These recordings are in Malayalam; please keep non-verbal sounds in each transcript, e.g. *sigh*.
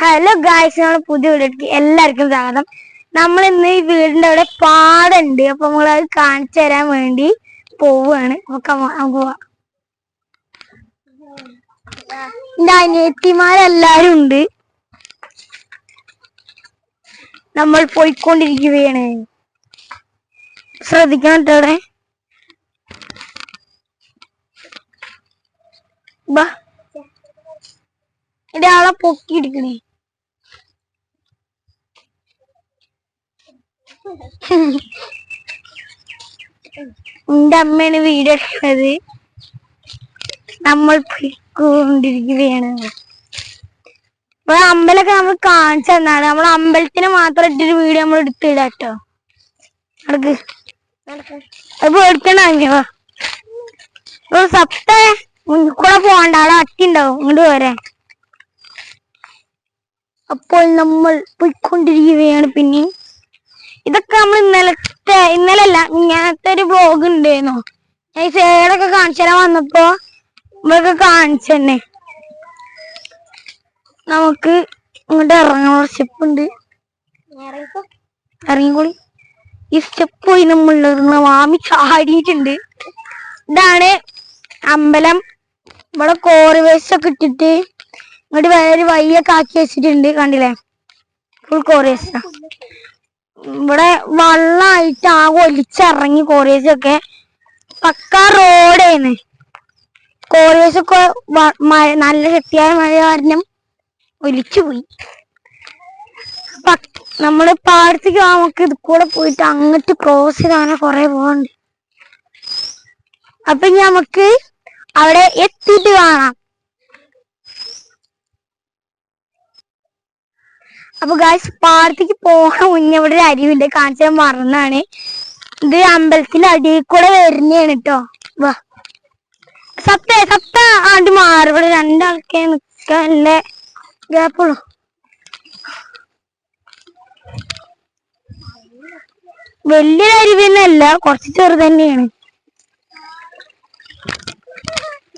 ഹലോ ഗായ്സ് നമ്മുടെ പുതിയ വീഡിയോക്ക് എല്ലാവർക്കും സ്വാഗതം. നമ്മൾ ഇന്ന് ഈ വീടിന്റെ അവിടെ പാടുണ്ട്. അപ്പൊ നമ്മൾ അത് കാണിച്ചു തരാൻ വേണ്ടി പോവുകയാണ് ഒക്കെ എന്റെ അനിയത്തിമാരെല്ലാരും ഉണ്ട്. നമ്മൾ പോയിക്കൊണ്ടിരിക്കുകയാണ്. ശ്രദ്ധിക്കണം കേട്ടോ ബാ എന്റെ ആളെ പൊക്കിയെടുക്കണേ. *laughs* എന്റെ അമ്മയാണ് വീഡിയോ എടുക്കുന്നത് നമ്മൾ പോയിക്കൊണ്ടിരിക്കുകയാണ്. ഇപ്പൊ അമ്പലമൊക്കെ നമ്മൾ കാണിച്ചു തന്നാണ്. നമ്മൾ അമ്പലത്തിന് മാത്രം ഇട്ടൊരു വീഡിയോ നമ്മൾ എടുത്തിടാട്ടോ അത് പേടിക്കണ്ട സപ്ത മുന്നിൽ കൂടെ പോകണ്ട അവിടെ അട്ടി ഉണ്ടാവും ഇങ്ങോട്ട് പോരാ അപ്പോൾ നമ്മൾ പോയിക്കൊണ്ടിരിക്കുകയാണ് പിന്നെ ഇതൊക്കെ നമ്മൾ ഇന്നലത്തെ ഇന്നലെ അല്ല ഇങ്ങനത്തെ ഒരു ബ്ലോഗ് ഉണ്ടായിരുന്നു ഞാൻ ഈ സേടൊക്കെ കാണിച്ചാൽ വന്നപ്പോ ഇവരൊക്കെ കാണിച്ചെന്നെ. നമുക്ക് ഇങ്ങോട്ട് ഇറങ്ങാനുള്ള സ്റ്റെപ്പ് ഉണ്ട് ഇറങ്ങിക്കോളി ഈ സ്റ്റെപ്പ് പോയി നമ്മൾ വാമി മാമി ചാടിയിട്ടുണ്ട്. ഇതാണ് അമ്പലം. ഇവിടെ കോറി വേസ്റ്റ് ഒക്കെ ഇട്ടിട്ട് ഇങ്ങോട്ട് വേറെ വയ്യൊക്കെ ആക്കി വെച്ചിട്ടുണ്ട് കണ്ടില്ലേ? ഫുൾ കോറിയസ് ഇവിടെ വള്ളായിട്ട് ആകെ ഒലിച്ചിറങ്ങി കോറിയസൊക്കെ പക്ക റോഡേന്ന്. കോറിയസൊക്കെ നല്ല ശക്തിയായ മഴ കാരണം ഒലിച്ചു പോയി പ- നമ്മൾ പാടത്തേക്ക് നമുക്ക് ഇത് കൂടെ പോയിട്ട് അങ്ങോട്ട് ക്രോസ് ചെയ്താണ് കൊറേ പോകണ്ട് അപ്പൊ നമുക്ക് അവിടെ എത്തിയിട്ട് കാണാം. അപ്പൊ ഗായ്സ് പാടത്തേക്ക് പോകാൻ മുന്നേ ഇവിടെ ഒരു അരിവിണ്ട് കാണിച്ചാൽ മറന്നാണ്. ഇത് അമ്പലത്തിന്റെ അടിയിൽ കൂടെ വരുന്നതാണ് കേട്ടോ വാ. സത്ത സത്ത. ആണ്ട് മാറി. ഇവിടെ രണ്ടാൾക്കേ നിക്കല്ലേ ഗ്യാപ്പുള്ളൂ വലിയൊരു അരിവിന്നല്ല തന്നെയല്ല കുറച്ച് ചെറുത് തന്നെയാണ്.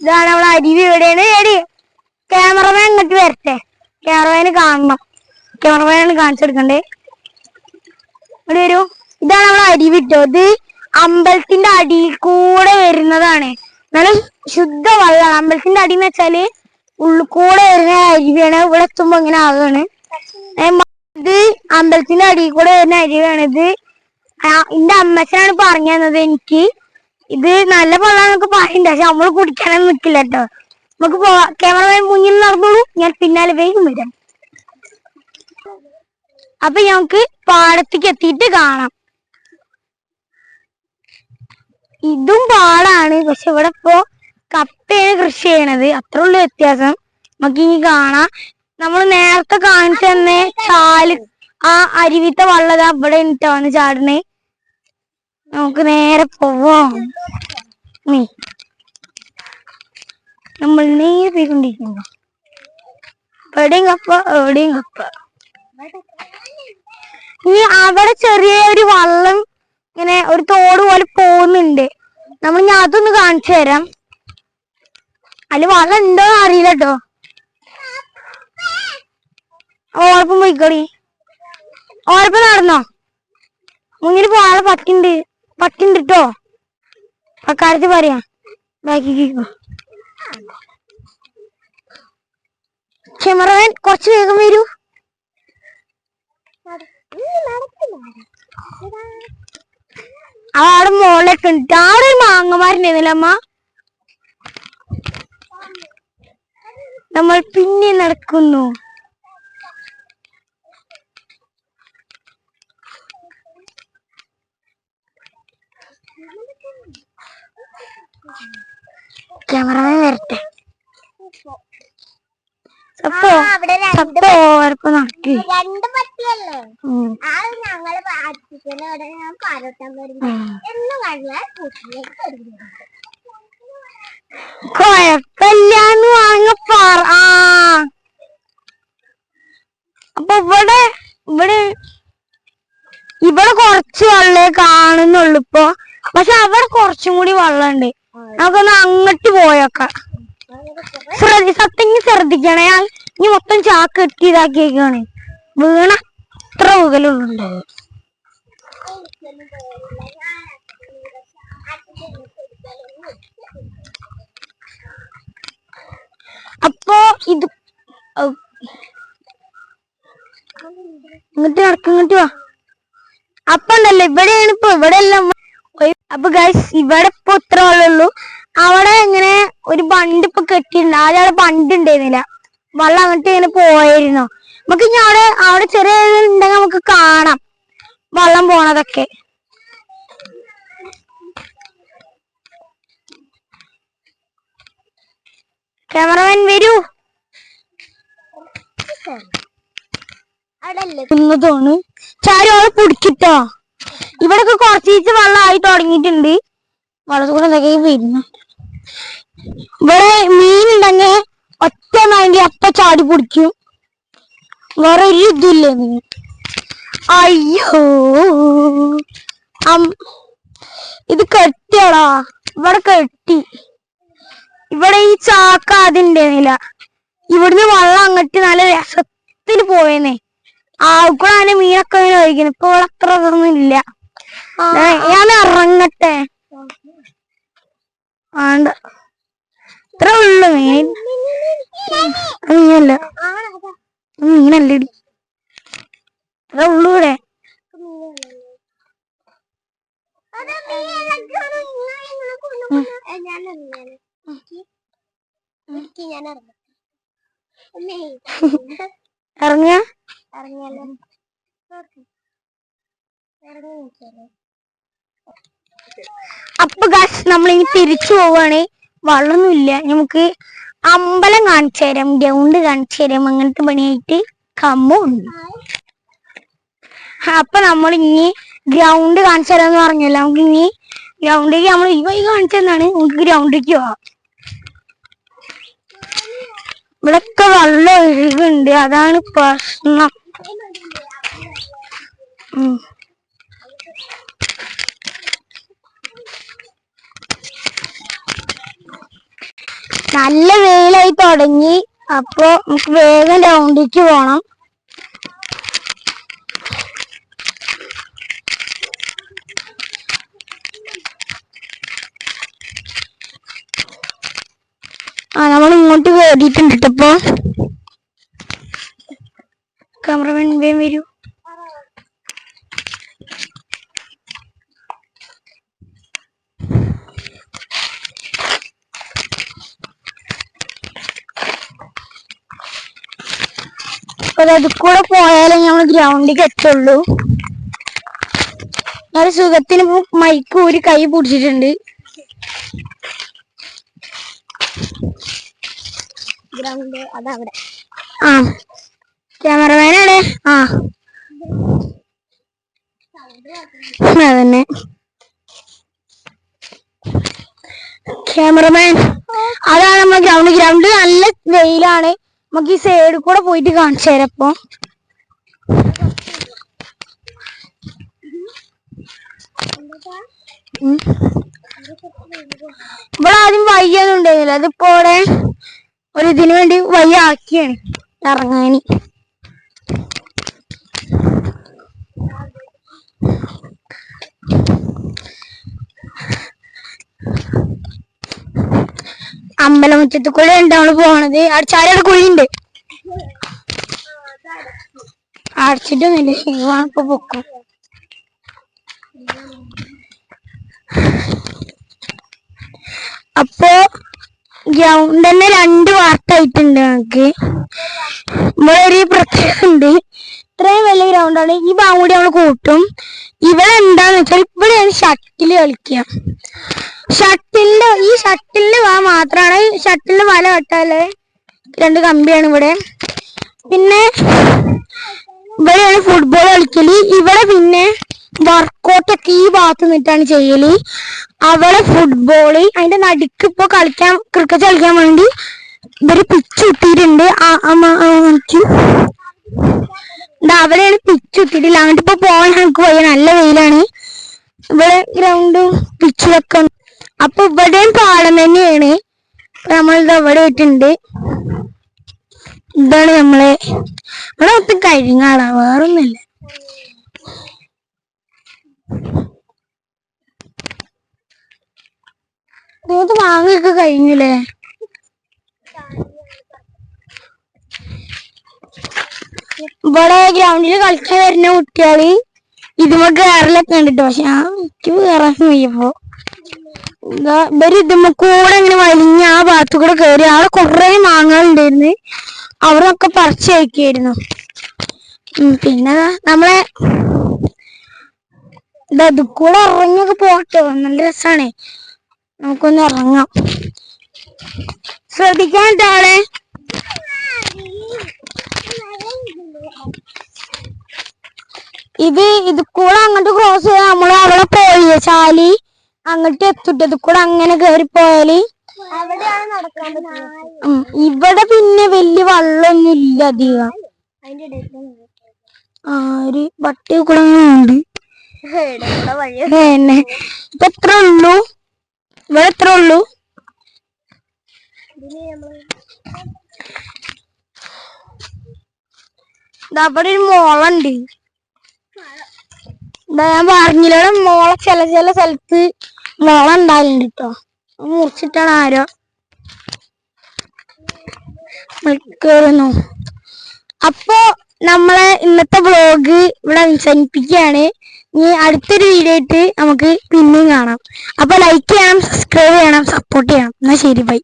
ഇതാണ് നമ്മളെ അരിവ് എവിടെയാണ്? എടി ക്യാമറമാൻ ഇങ്ങോട്ട് വരട്ടെ. ക്യാമറമാന് കാണണം. ക്യാമറമാനാണ് കാണിച്ചെടുക്കണ്ടേ? ഇവിടെ വരൂ. ഇതാണ് നമ്മളെ അരി വിട്ടോ. ഇത് അമ്പലത്തിന്റെ അടിയിൽ കൂടെ വരുന്നതാണ്. നല്ല ശുദ്ധ വെള്ളമാണ്. അമ്പലത്തിന്റെ അടി എന്ന് വെച്ചാൽ ഉള്ളിൽ കൂടെ വരുന്ന അരിവാണ് ഇവിടെ എത്തുമ്പോ ഇങ്ങനെ ആകാണ് ഇത് അമ്പലത്തിന്റെ അടിയിൽ കൂടെ വരുന്ന ആ, എന്റെ അമ്മച്ചനാണ് പറഞ്ഞു തന്നത് എനിക്ക്. ഇത് നല്ല വെള്ളാന്നൊക്കെ പറയുന്നുണ്ട്. പക്ഷെ നമ്മൾ കുടിക്കാനൊന്നും നിക്കില്ല കേട്ടോ. നമുക്ക് പോവാ ക്യാമറമാൻ മുന്നിൽ നടന്നോളൂ. ഞാൻ പിന്നാലെ വേഗം വരാം. അപ്പൊ ഞങ്ങക്ക് പാടത്തേക്ക് എത്തിയിട്ട് കാണാം. ഇതും പാടാണ് പക്ഷെ ഇവിടെ ഇപ്പോ കപ്പയാണ് കൃഷി ചെയ്യണത്. അത്ര ഉള്ളു വ്യത്യാസം. നമുക്ക് ഇനി കാണാം. നമ്മൾ നേരത്തെ കാണിച്ചു തന്നെ ചാൽ ആ അരുവിത്തെ വള്ളത് അവിടെ വന്ന് ചാടണേ. നമുക്ക് നേരെ പോവാം. നമ്മൾ നേരെ പോയിക്കൊണ്ടിരിക്കുന്നു. എവിടെയും കപ്പ എവിടെയും കപ്പ. ഇനി അവിടെ ചെറിയ ഒരു വള്ളം ഇങ്ങനെ ഒരു തോട് പോലെ പോകുന്നുണ്ട്. നമ്മൾ ഞാൻ അതൊന്ന് കാണിച്ചു തരാം. അതിൽ വള്ളം ഉണ്ടോ അറിയില്ല കേട്ടോ ഓർപ്പം പോയിക്കോളി. ഓർപ്പം നടന്നോ? മുന്നിൽ പോകാതെ പട്ടിണ്ട് പട്ടിണ്ട് കേട്ടോ അക്കാര്യത്തിൽ പറയാ. ബാക്കിക്കോ ക്യാമറമാൻ കുറച്ച് വേഗം വരൂ. അവിടെ മോളിലൊക്കെ അവിടെ ഒരു മാങ്ങമാരുണ്ടായിരുന്നില്ല അമ്മ? നമ്മൾ പിന്നെ നടക്കുന്നു. ക്യാമറമാൻ വരട്ടെ. സപ്പോ സപ്പോ ഓർപ്പ് നടക്കി. രണ്ട് പട്ടിയല്ലേ. ആ ഞങ്ങൾ അച്ഛനോടെ ഞാൻ. എന്ന് കൂട്ടിലേക്ക് വരുന്നു കൊഴപ്പില്ലാന്ന് വാങ്ങ പറ അപ്പൊ ഇവിടെ ഇവിടെ ഇവിടെ കുറച്ച് വെള്ളേ കാണുന്നുള്ളു ഇപ്പൊ. പക്ഷെ അവിടെ കുറച്ചും കൂടി വെള്ളമുണ്ട് നമുക്കൊന്ന് അങ്ങോട്ട് പോയേക്കാം. ശ്രദ്ധി സത്യം ശ്രദ്ധിക്കണേ ഞാൻ ഇനി മൊത്തം ചാക്ക് കെട്ടി ഇതാക്കിയേക്കാണ്. വീണ അത്ര വീകലുള്ളൂ അപ്പോ ഇത് ഇങ്ങോട്ട് നടക്ക് ഇങ്ങോട്ട് വാ. അപ്പൊ ഉണ്ടല്ലോ ഇവിടെയാണ് ഇപ്പൊ ഇവിടെ എല്ലാം അപ്പൊ ഗൈസ് ഇവിടെ ഇപ്പൊ ഇത്ര വെള്ളമുള്ളൂ അവിടെ ഇങ്ങനെ ഒരു ബണ്ട് ഇപ്പൊ കെട്ടിയിട്ടുണ്ട്. ആദ്യം അവിടെ ബണ്ട് ഉണ്ടായിരുന്നില്ല. വെള്ളം അങ്ങോട്ട് ഇങ്ങനെ പോയായിരുന്നു. നമുക്ക് ഇനി അവിടെ അവിടെ ചെറിയ ഉണ്ടെങ്കിൽ നമുക്ക് കാണാം. വെള്ളം പോണതൊക്കെ. ക്യാമറമാൻ വരൂ. എന്നതാണ് ചാരി അവളെ പിടിക്കിട്ടോ. ഇവിടൊക്കെ വെള്ളം ആയി തുടങ്ങിയിട്ടുണ്ട്. വെള്ളത്തിൽ കൂടെ എന്തൊക്കെ വരുന്നു. ഇവിടെ മീൻ ഉണ്ടെങ്കിൽ ഒറ്റ മൈൻഡ് അപ്പ ചാടി പിടിക്കും. വേറെ ഒരു ഇതില്ലേ മീൻ. അയ്യോ. ഇത് കെട്ടിയടാ. ഇവിടെ കെട്ടി. ഇവിടെ ഈ ചാക്ക അതിണ്ടായിരുന്നില്ല ഇവിടുന്ന് വെള്ളം അങ്ങോട്ട് നല്ല രസത്തിൽ പോയേനെ. ആൾക്കൂടെ അതിന് മീനൊക്കെ ഇങ്ങനെ ഒഴിക്കുന്നു ഇപ്പൊ ഇവിടെ അത്ര ഇതൊന്നും ഇല്ല. ഞാൻ ഇറങ്ങട്ടെ. ആണ്ട ഇത്ര ഉള്ളു മീൻ. മീനല്ല. മീനല്ലടി. ഇത്ര ഉള്ളു ഇവിടെ. ഞാൻ ഇറങ്ങ? ഇറങ്ങിയാലോ? ഇറങ്ങി അപ്പൊ ഗാസ് ഇനി തിരിച്ചു പോവാണ്. വള്ളൊന്നുമില്ല നമുക്ക് അമ്പലം കാണിച്ചു തരാം ഗ്രൗണ്ട് കാണിച്ചു തരാം. അങ്ങനത്തെ പണിയായിട്ട് കമ്മുണ്ട് അപ്പൊ നമ്മൾ ഇനി ഗ്രൗണ്ട് കാണിച്ചു തരാന്ന് പറഞ്ഞല്ലോ. നമുക്ക് ഇനി ഗ്രൗണ്ടിലേക്ക് നമ്മൾ ഈ വഴി കാണിച്ചു തന്നാണ്. നമുക്ക് ഗ്രൗണ്ടിലേക്ക് പോവാം. ഇവിടൊക്കെ വെള്ളം ഒഴുകുണ്ട് അതാണ് പ്രശ്നം. ഉം. നല്ല വെയിലായി തുടങ്ങി. അപ്പൊ നമുക്ക് വേഗം ഗ്രൗണ്ടിലേക്ക് പോണം. ആ നമ്മൾ ഇങ്ങോട്ട് കയറിയിട്ടുണ്ട് കേട്ടപ്പോ ക്യാമറമാൻ വേഗം വരൂ. അപ്പൊ അത് കൂടെ പോയാലേ നമ്മൾ ഗ്രൗണ്ടിൽ എത്തുള്ളൂ. ഞാൻ സുഖത്തിന് മൈക്ക് ഒരു കൈ പിടിച്ചിട്ടുണ്ട്. ഗ്രൗണ്ട് അതവിടെ ആ. ക്യാമറമാനാണ് ആ. അതന്നെ. ക്യാമറമാൻ അതാണ് നമ്മുടെ ഗ്രൗണ്ട് ഗ്രൗണ്ട് നല്ല വെയിലാണ്. നമുക്ക് ഈ സൈഡിൽ കൂടെ പോയിട്ട് കാണിച്ചു തരാം ഇപ്പൊ. ഉം. ഇവിടെ ആദ്യം വയ്യൊന്നും ഉണ്ടായിരുന്നില്ല. അതിപ്പോ ഇവിടെ ഒരു ഇതിനു വേണ്ടി വയ്യ ആക്കിയാണ് അമ്പലമുറ്റത്ത് കൂടെ ഉണ്ട് നമ്മൾ പോണത്. അവിടെ ചാരയുടെ കുഴിയുണ്ട്. അടച്ചിട്ടൊന്നുമില്ല ഇപ്പൊ പൊക്കും. അപ്പോ ഗ്രൗണ്ട് തന്നെ രണ്ട് വാർത്തായിട്ടുണ്ട് നമുക്ക് ഒരു പ്രത്യേകത ഉണ്ട്. ഇത്രയും വലിയ ഗ്രൗണ്ടാണ് ഈ ഭാഗം കൂടി കൂട്ടും. ഇവിടെ എന്താന്ന് വെച്ചാൽ ഇവിടെയാണ് ഷട്ടിൽ കളിക്കുക. ഷട്ടിലിന്റെ ഈ ഷട്ടിലിന്റെ വാ മാത്രമാണ് ഷട്ടിലിന്റെ വല കെട്ടാൽ രണ്ട് കമ്പിയാണ് ഇവിടെ. പിന്നെ ഇവിടെയാണ് ഫുട്ബോൾ കളിക്കൽ. ഇവിടെ പിന്നെ വർക്കൗട്ട് ഒക്കെ ഈ ഭാഗത്ത് നിന്നിട്ടാണ് ചെയ്യൽ. അവിടെ ഫുട്ബോൾ അതിന്റെ നടുക്ക് ഇപ്പൊ കളിക്കാൻ ക്രിക്കറ്റ് കളിക്കാൻ വേണ്ടി ഇവർ പിച്ച് കുത്തിയിട്ടുണ്ട്. അവിടെയാണ് പിച്ച് കുത്തിയിട്ടില്ല. അങ്ങോട്ട് ഇപ്പൊ പോകാൻ നമുക്ക് പോയ നല്ല വെയിലാണ്. ഇവിടെ ഗ്രൗണ്ടും പിച്ചിലൊക്കെ. അപ്പൊ ഇവിടെയും പാടം തന്നെയാണ്. ഇത് അവിടെ ഇട്ടുണ്ട് ഇതാണ് നമ്മളെ ഇവിടെ മൊത്തം കഴിഞ്ഞാളാ വേറൊന്നുമില്ല. ഇത് മാങ്ങയൊക്കെ കഴിഞ്ഞില്ലേ? ഇവിടെ ഗ്രൗണ്ടിൽ കളിക്കാൻ വരുന്ന കുട്ടികൾ ഇതുമ്മ കേറലൊക്കെ ഉണ്ട് പക്ഷെ ആ എനിക്ക് ഇതാ ഇവർ ഇതുമ്മ കൂടെ ഇങ്ങനെ വലിഞ്ഞ ആ ഭാഗത്തു കൂടെ കേറി. അവിടെ കുറെ മാങ്ങകൾ ഉണ്ടായിരുന്നു അവിടൊക്കെ പറിച്ചു പിന്നെ നമ്മളെ ഇതാ ഇറങ്ങിയൊക്കെ പോകട്ടെ നല്ല രസാണ്. നമുക്കൊന്ന് ഇറങ്ങാം. ശ്രദ്ധിക്കാൻ ആളെ. ഇത് ഇത് കൂടെ അങ്ങോട്ട് ക്രോസ് ചെയ്ത് നമ്മൾ അവിടെ പോയി. ചാലി. അങ്ങോട്ട് എത്തിട്ടത്. കൂടെ അങ്ങനെ കേറി പോയാൽ ഇവിടെ പിന്നെ വലിയ വള്ളൊന്നും ഇല്ല അധികം. ആര് ഇടയിൽ ആ ഒരു വട്ടി കൂടെ ഉണ്ട്. ഇപ്പൊ എത്ര ഉള്ളൂ? ഇവിടെ എത്ര ഉള്ളൂ? അവിടെ ഒരു മോളുണ്ട്. ഞാൻ പറഞ്ഞില്ല മോളെ ചില ചില സ്ഥലത്ത് മോള ഉണ്ടാകലുണ്ട് കേട്ടോ മുറിച്ചിട്ടാണ് ആരോ കയറുന്നു അപ്പോ നമ്മളെ ഇന്നത്തെ വ്ലോഗ് ഇവിടെ അവസാനിപ്പിക്കുകയാണ്. ഇനി അടുത്തൊരു വീഡിയോ ആയിട്ട് നമുക്ക് പിന്നെയും കാണാം. അപ്പൊ ലൈക്ക് ചെയ്യണം സബ്സ്ക്രൈബ് ചെയ്യണം സപ്പോർട്ട് ചെയ്യണം. എന്നാ ശരി ബൈ